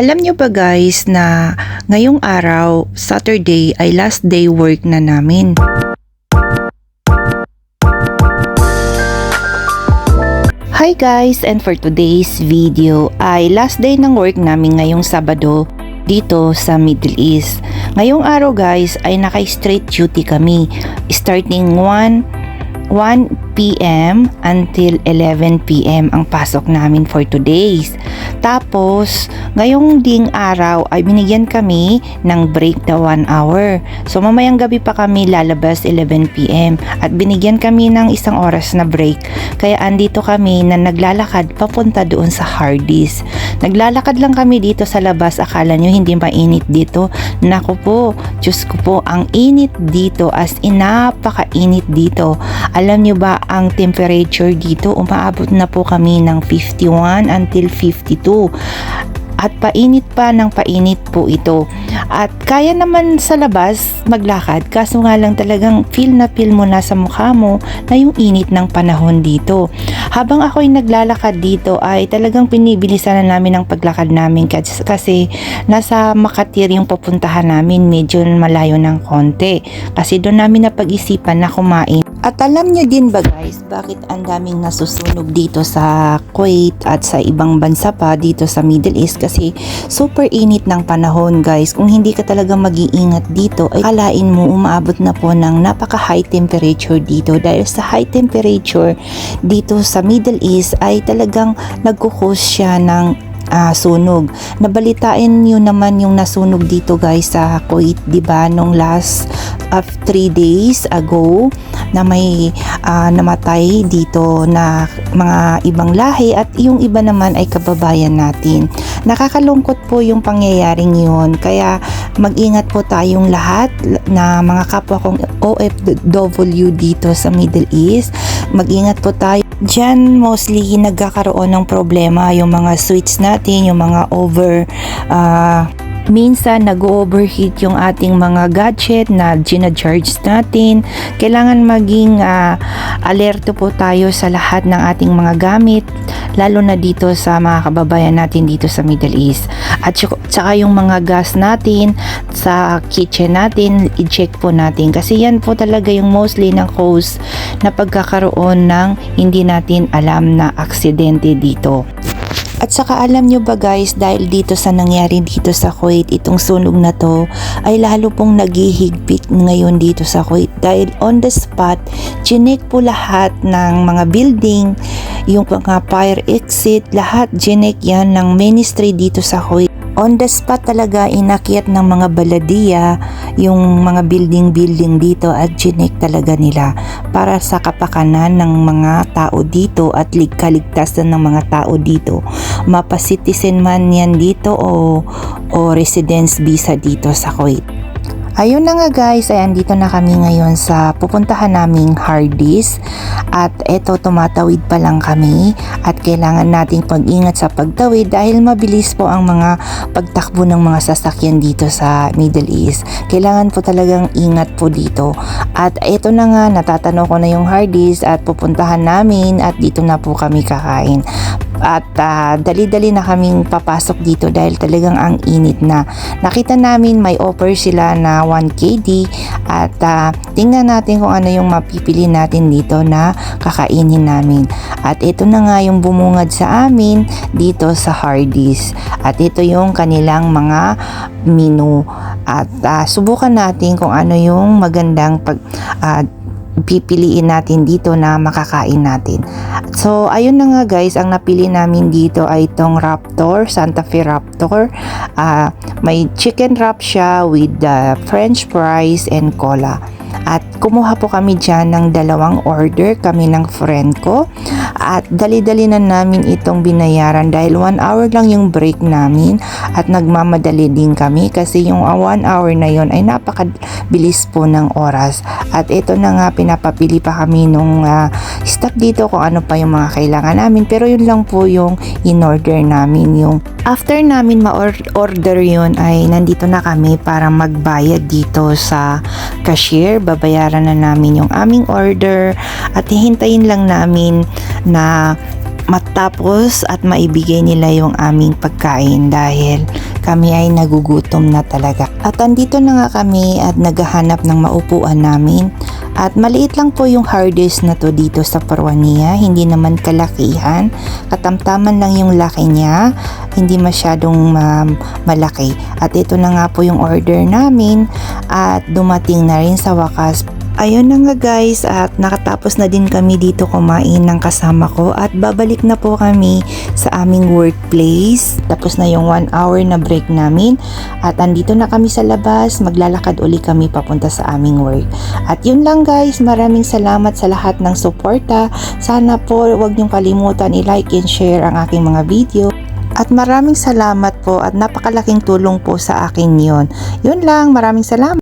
Alam nyo ba guys na ngayong araw, Saturday, ay last day work na namin. Hi guys, and for today's video ay last day ng work namin ngayong Sabado dito sa Middle East. Ngayong araw guys ay naka-straight duty kami starting 1 1 p.m. until 11 p.m. ang pasok namin for today's. Tapos, ngayong ding araw ay binigyan kami ng break na 1 hour. So, mamayang gabi pa kami lalabas 11 p.m. At binigyan kami ng isang oras na break. Kaya andito kami na naglalakad papunta doon sa Hardee's. Naglalakad lang kami dito sa labas. Akala nyo hindi mainit dito. Naku po, Diyos ko po, ang init dito as in napakainit dito. Alam nyo ba ang temperature dito? Umaabot na po kami ng 51 until 52 at painit pa ng painit po ito. At kaya naman sa labas maglakad kaso nga lang talagang feel na feel mo na sa mukha mo na yung init ng panahon dito. Habang ako'y naglalakad dito ay talagang pinibilisan na namin ang paglakad namin kasi, nasa Makatir yung pupuntahan namin medyo malayo ng konti. Kasi doon namin napag-isipan na kumain. At alam nyo din ba guys, bakit ang daming nasusunog dito sa Kuwait at sa ibang bansa pa dito sa Middle East kasi super init ng panahon guys. Kung hindi ka talaga mag-iingat dito ay kalain mo umaabot na po ng napaka high temperature dito dahil sa high temperature dito sa Middle East ay talagang nagkukos siya ng ah, sunog. Nabalitain niyo naman yung nasunog dito guys sa Kuwait, 'di ba? Nung last of 3 days ago na may ah, namatay dito na mga ibang lahi at yung iba naman ay kababayan natin. Nakakalungkot po yung pangyayaring yun. Kaya mag-ingat po tayong lahat na mga kapwa kong OFW dito sa Middle East. Mag-ingat po tayo. Diyan mostly nagkakaroon ng problema yung mga switch natin, yung mga over ah, minsan nag-overheat yung ating mga gadget na gina-charge natin. Kailangan maging ah, alerto po tayo sa lahat ng ating mga gamit lalo na dito sa mga kababayan natin dito sa Middle East. At saka yung mga gas natin sa kitchen natin, i-check po natin kasi yan po talaga yung mostly ng cause na pagkakaroon ng hindi natin alam na aksidente dito. At saka alam nyo ba guys, dahil dito sa nangyari dito sa Kuwait, itong sunog na to, ay lalo pong naghihigpit ngayon dito sa Kuwait. Dahil on the spot, chinek po lahat ng mga building, yung mga fire exit, lahat chinek yan ng ministry dito sa Kuwait. On the spot talaga inakyat ng mga baladiya yung mga building-building dito at chinek talaga nila para sa kapakanan ng mga tao dito at lig- kaligtasan ng mga tao dito mapa-citizen man yan dito o, o residence visa dito sa Kuwait. Ayun na nga guys, ay andito na kami ngayon sa pupuntahan naming Hardee's at eto tumatawid pa lang kami at kailangan nating pag-ingat sa pagtawid dahil mabilis po ang mga pagtakbo ng mga sasakyan dito sa Middle East. Kailangan po talagang ingat po dito. At eto na nga, natatanaw ko na yung Hardee's at pupuntahan namin at dito na po kami kakain. At ah, dali-dali na kaming papasok dito dahil talagang ang init na. Nakita namin may offer sila na 1 KD at ah, tingnan natin kung ano yung mapipili natin dito na kakainin namin. At ito na nga yung bumungad sa amin dito sa Hardee's. At ito yung kanilang mga menu. At ah, subukan natin kung ano yung magandang pag ah, pipiliin natin dito na makakain natin. So, ayun na nga guys, ang napili namin dito ay itong Raptor, Santa Fe Raptor. Ah, may chicken wrap siya with the french fries and cola. At kumuha po kami dyan ng dalawang order kami ng friend ko. At dali-dali na namin itong binayaran dahil one hour lang yung break namin at nagmamadali din kami kasi yung uh, one hour na yon ay napakabilis po ng oras. At ito na nga pinapapili pa kami nung ah, staff dito kung ano pa yung mga kailangan namin pero yun lang po yung in-order namin yung after namin ma-order yun ay nandito na kami para magbayad dito sa cashier babayaran na namin yung aming order at hihintayin lang namin na mata matapos at maibigay nila yung aming pagkain dahil kami ay nagugutom na talaga. At andito na nga kami at naghahanap ng maupuan namin. At maliit lang po yung hardest na to dito sa Parwania, hindi naman kalakihan. Katamtaman lang yung laki niya, hindi masyadong um, malaki. At ito na nga po yung order namin at dumating na rin sa wakas Ayun na nga guys at nakatapos na din kami dito kumain ng kasama ko at babalik na po kami sa aming workplace. Tapos na yung one hour na break namin at andito na kami sa labas. Maglalakad uli kami papunta sa aming work. At yun lang guys, maraming salamat sa lahat ng suporta. Sana po wag niyong kalimutan i-like and share ang aking mga video. At maraming salamat po at napakalaking tulong po sa akin yon. Yun lang, maraming salamat.